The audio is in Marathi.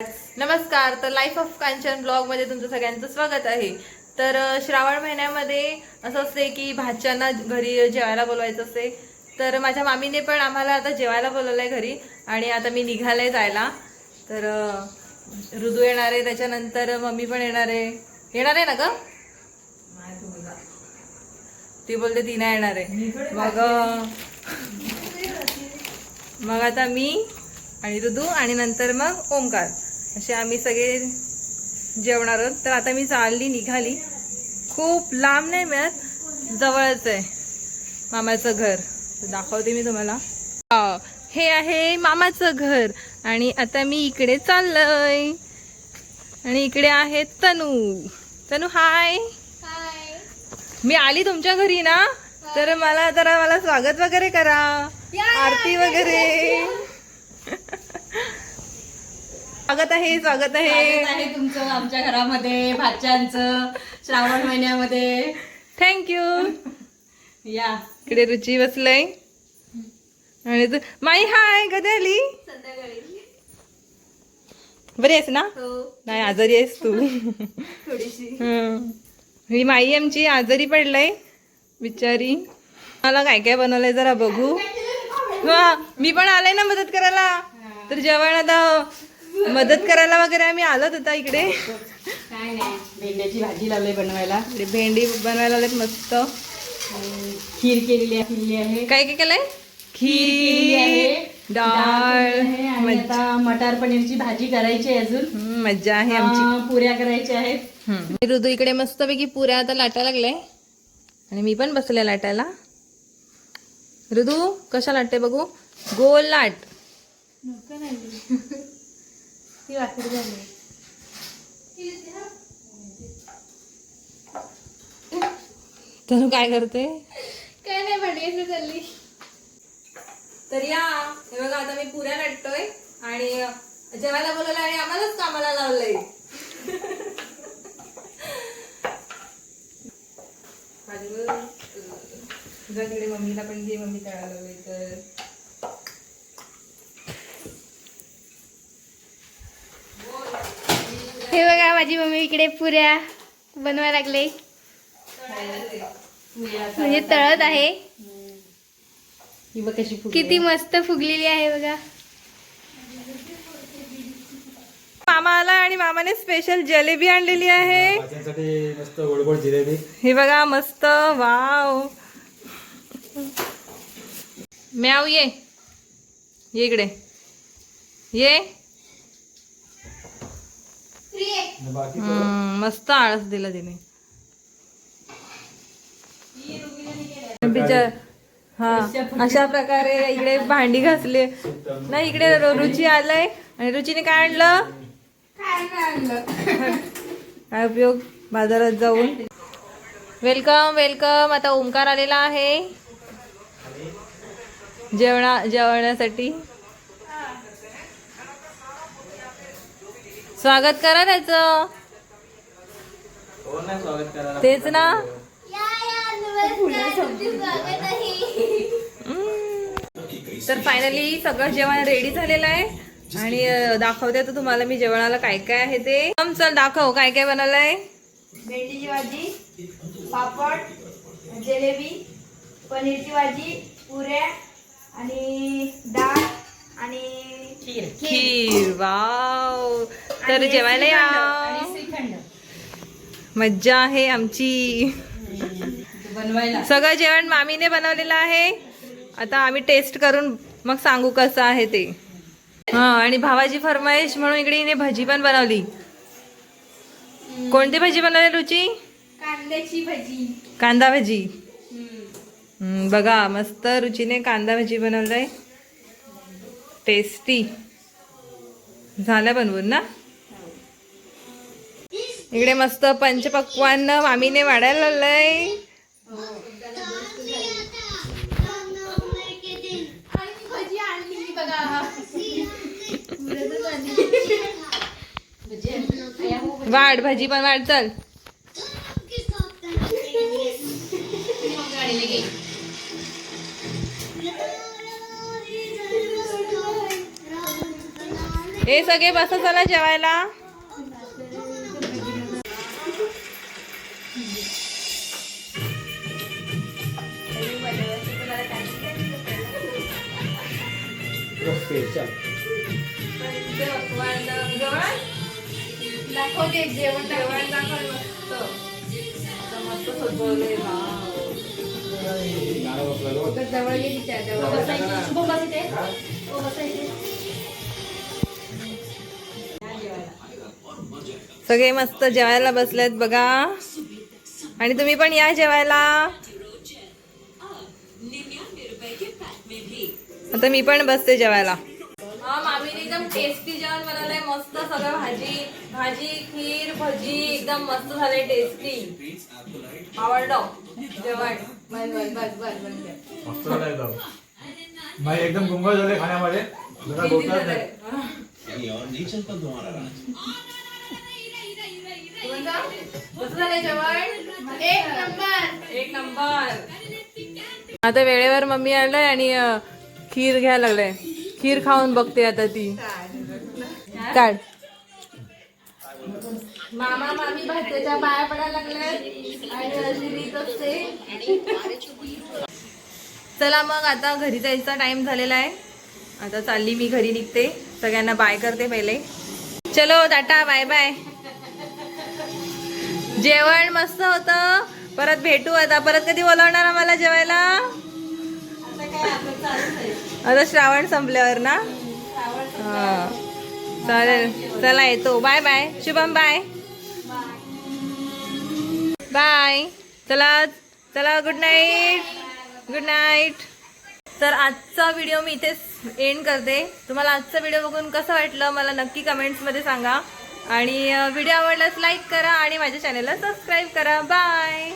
नमस्कार तर लाईफ ऑफ कांचन ब्लॉगमध्ये तुमचं सगळ्यांचं स्वागत आहे. तर श्रावण महिन्यामध्ये असं असते की भाच्यांना घरी जेवायला बोलवायचं असते तर माझ्या मामीने पण आम्हाला आता जेवायला बोलवलंय घरी आणि आता मी निघाले जायला. तर ऋदू येणार आहे त्याच्यानंतर मम्मी पण येणार आहे. येणार आहे ना ग? ती बोलते ती नाही येणार आहे. मग मग आता मी आणि ऋदू आणि नंतर मग ओमकार. असे आम्ही सगळे जेवणार आहोत. तर आता मी चालली निघाली. खूप लांब नाही मिळत जवळच आहे मामाचं घर. दाखवते मी तुम्हाला. हा, हे आहे मामाचं घर. आणि आता मी इकडे चाललंय. आणि इकडे आहे तनू. तनू हाय. मी आली तुमच्या घरी ना? तर मला जरा मला स्वागत वगैरे करा. आरती वगैरे. स्वागत आहे स्वागत आहे. तुमचं आमच्या घरामध्ये भाच्यांचं श्रावण महिन्यामध्ये. थँक्यू या. इकडे रुची बसलय. आणि तू माई हाय कधी आली? बरी आहेस ना? नाही आजारी आहेस तू. हं. ही माई आमची आजारी पडलाय बिचारी. मला काय काय बनवलंय जरा बघू. हा मी पण आले ना मदत करायला. तर जेवण आता मदत करायला वगैरे आम्ही आलोत आता इकडे. काय नाही भेंड्याची भाजी लावली बनवायला. इकडे भेंडी बनवायला आलेत मस्त. खीर केलेली आहे केलेली आहे. काय काय केलंय? केलेली आहे. खीर डाळ आहे. आणि मज्जा. आता मटार पनीरची भाजी करायची आहे अजून. हं, मज्जा आहे आमची. पुऱ्या करायच्या आहेत. ऋतू इकडे मस्तपैकी पुऱ्या आता लाटायला लागले. आणि मी पण बसले लाटायला. ऋतू कशा लाटते बघू? गोल लाट. तर काय करते? काय नाही भांडी चालली. तर या हे बघा आता मी पुऱ्या लाटतोय आणि जेवायला बोलवलं आणि आम्हालाच कामाला लावलंय. माझी तिकडे मम्मीला पण दे मम्मी तळायला लावलंय तर. हे बघा माझी मम्मी इकडे पुऱ्या बनवायला लागले. म्हणजे तळत आहे. ही बघ कशी फुगली किती मस्त फुगलेली आहे बघा. मामा आला आणि मामाने स्पेशल जलेबी आणलेली आहे. मस्त जिलेबी. हे बघा मस्त. वाव. म्याव ये. ये इकडे. ये आणि बाकी हम्म, मस्त आळस दिला तिने. बिचार हा अशा प्रकारे इकडे भांडी घासली. नाही इकडे रुची आलाय. आणि रुचीने काय आणलं? काय उपयोग? बाजारात जाऊन. Welcome welcome. आता ओंकार आलेला आहे. जेवणा जेवण्यासाठी स्वागत करा त्याचं. करायला तेच ना. तर फायनली सगळं जेवण रेडी झालेलं आहे. आणि दाखवते तर तुम्हाला मी जेवणाला काय काय आहे ते. हं, चल दाखव काय काय बनवलंय. भेंडीची भाजी पापड जिलेबी पनीरची भाजी पुऱ्या आणि डाळ. आणि खीर. खीर. वाव. तर जेवायला या. मज्जा आहे आमची. बनवायला. सगळं जेवण मामीने बनवलेलं आहे. आता आम्ही टेस्ट करून मग सांगू कसं आहे ते. हा आणि भावाची फरमाईश म्हणून इकडे हिने भजी पण बनवली. कोणती भजी बनवली रुची? कांद्याची भाजी. कांदा भजी. हम्म, बघा मस्त रुचीने कांदा भजी बनवलंय. टेस्टी झालं बनवून ना? इकडे मस्त पंचपक्वान मामीने वाढायला लावलंय. वाढ भजी पण वाढ चल. हे सगळे बसा चला जेवायला. दाखवते जेवण जेवण दाखव सगळे मस्त जेवायला बसलेत बघा. आणि तुम्ही पण या जेवायला. आता मी पण बसते जेवायला. हा मामीने एकदम टेस्टी जेवण बनवलंय मस्त सगळं भाजी भाजी खीर भजी एकदम मस्त झालंय टेस्टी आवडलं. जेवण. बस बस बस बस मस्त झालं एकदम. नाही एकदम गुंग झाले खाण्यामध्ये. जरा? नाही कसं झालंय जेवण एक नंबर. एक नंबर आता वेळेवर मम्मी आलंय आणि खीर घ्यायला लागलंय. खीर खाऊन बघते आता ती. काढ मामा मामी भाच्याच्या पाया पडायला लागले आणि अशी रीत असते. चला मग आता घरी जायचा टाइम झालेला आहे. आता चालली मी घरी निघते. सगळ्यांना बाय करते पहिले. चलो टाटा बाय बाय जेवण मस्त होतं. परत भेटू आता. परत कधी बोलावणार आम्हाला जेवायला? आता श्रावण संपल्यावर ना? चालेल. चला येतो. Bye bye. Shubham bye. Bye. चला चला गुड नाईट गुड नाईट तर आजचा व्हिडिओ मी इथेच एंड करते. तुम्हाला आजचा व्हिडिओ बघून कसं वाटलं? मला नक्की कमेंट्समध्ये सांगा. आणि व्हिडिओ आवडल्यास लाईक करा आणि माझ्या चॅनलला सबस्क्राईब करा. बाय!